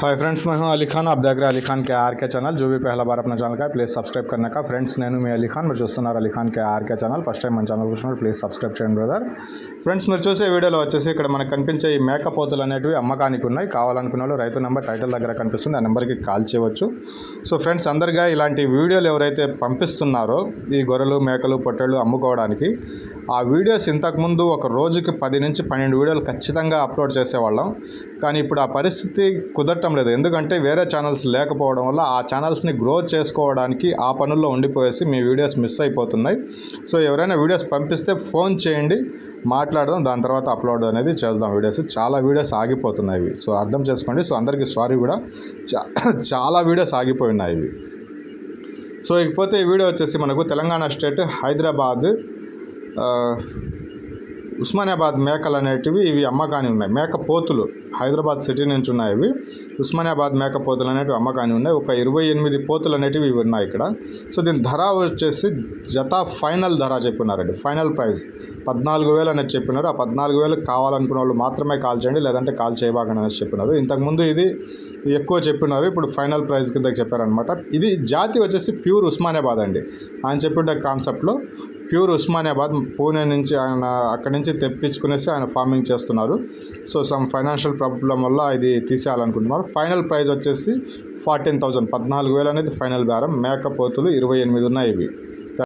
Hi friends మేము అలీ ఖాన్ ఆప్ దగ్గర అలీ ఖాన్ కేఆర్కే ఛానల్ జూబీ పహల బార్ అప్న ఛానల్ కా ప్లీజ్ సబ్స్క్రైబ్ కన్నా ఫ్రెండ్స్ నేను మీ అలీ ఖాన్ మీరు చూస్తున్నారు Ali Khan KRK channel first time మన ఛానల్ చూసినప్పుడు ప్లీజ్ సబ్స్క్రైబ్ చేయండి బ్రదర్ ఫ్రెండ్స్ మీరు చూసే వీడియోలో వచ్చేసి ఇక్కడ మనకు కనిపించే ఈ మేకపోతులు అనేటివి అమ్మకానికి ఉన్నాయి. కావాలనుకునే వాళ్ళు రైతు నెంబర్ టైటిల్ దగ్గర కనిపిస్తుంది. ఆ నెంబర్కి కాల్ చేయవచ్చు. సో ఫ్రెండ్స్ అందరిగా ఇలాంటి వీడియోలు ఎవరైతే పంపిస్తున్నారో ఈ గొర్రెలు మేకలు పొట్టెలు అమ్ముకోవడానికి ఆ వీడియోస్ ఇంతకుముందు ఒక రోజుకి పది నుంచి పన్నెండు వీడియోలు ఖచ్చితంగా అప్లోడ్ చేసేవాళ్ళం. కానీ ఇప్పుడు ఆ పరిస్థితి కుదరటం లేదు. ఎందుకంటే వేరే ఛానల్స్ లేకపోవడం వల్ల ఆ ఛానల్స్ని గ్రో చేసుకోవడానికి ఆ పనుల్లో ఉండిపోయేసి మీ వీడియోస్ మిస్ అయిపోతున్నాయి. సో ఎవరైనా వీడియోస్ పంపిస్తే ఫోన్ చేయండి మాట్లాడదాం దాని తర్వాత అప్లోడ్ అనేది చేద్దాం వీడియోస్ చాలా వీడియోస్ ఆగిపోతున్నాయి. ఇవి సో అర్థం చేసుకోండి. సో అందరికీ సారీ కూడా. చా- చాలా వీడియోస్ ఆగిపోయినాయి. ఇవి సో ఇకపోతే ఈ వీడియో వచ్చేసి మనకు తెలంగాణ స్టేట్ హైదరాబాద్ ఉస్మానియాబాద్ మేకలు అనేటివి ఇవి అమ్మకాని ఉన్నాయి. మేక పోతులు హైదరాబాద్ సిటీ నుంచి ఉన్నాయి ఇవి. ఉస్మానియాబాద్ మేక పోతులు అనేటివి అమ్మకాని ఉన్నాయి. ఒక ఇరవై ఎనిమిది పోతులు అనేటివి ఇవి ఉన్నాయి ఇక్కడ. సో దీని ధర వచ్చేసి జత ఫైనల్ ధర చెప్పినారండి ఫైనల్ ప్రైస్ పద్నాలుగు వేలు అనేది చెప్పినారు. ఆ పద్నాలుగు వేలు కావాలనుకున్న వాళ్ళు మాత్రమే కాల్ చేయండి లేదంటే కాల్ చేయబాకండి అనేసి చెప్పినారు. ఇంతకుముందు ఇది ఎక్కువ చెప్పినారు. ఇప్పుడు ఫైనల్ ప్రైస్ కింద చెప్పారనమాట ఇది జాతి వచ్చేసి ప్యూర్ ఉస్మానియాబాద్ అండి. ఆయన చెప్పిన కాన్సెప్ట్లో ప్యూర్ ఉస్మానియాబాద్ పూణే నుంచి ఆయన అక్కడి నుంచి తెప్పించుకునేసి ఆయన ఫార్మింగ్ చేస్తున్నారు. సో సమ్ ఫైనాన్షియల్ ప్రాబ్లం వల్ల ఇది తీసేయాలనుకుంటున్నారు. ఫైనల్ ప్రైజ్ వచ్చేసి ఫార్టీన్ థౌజండ్ పద్నాలుగు వేలు అనేది ఫైనల్ బేరం. మేకపోతులు ఇరవై ఎనిమిది ఉన్నాయి ఇవి.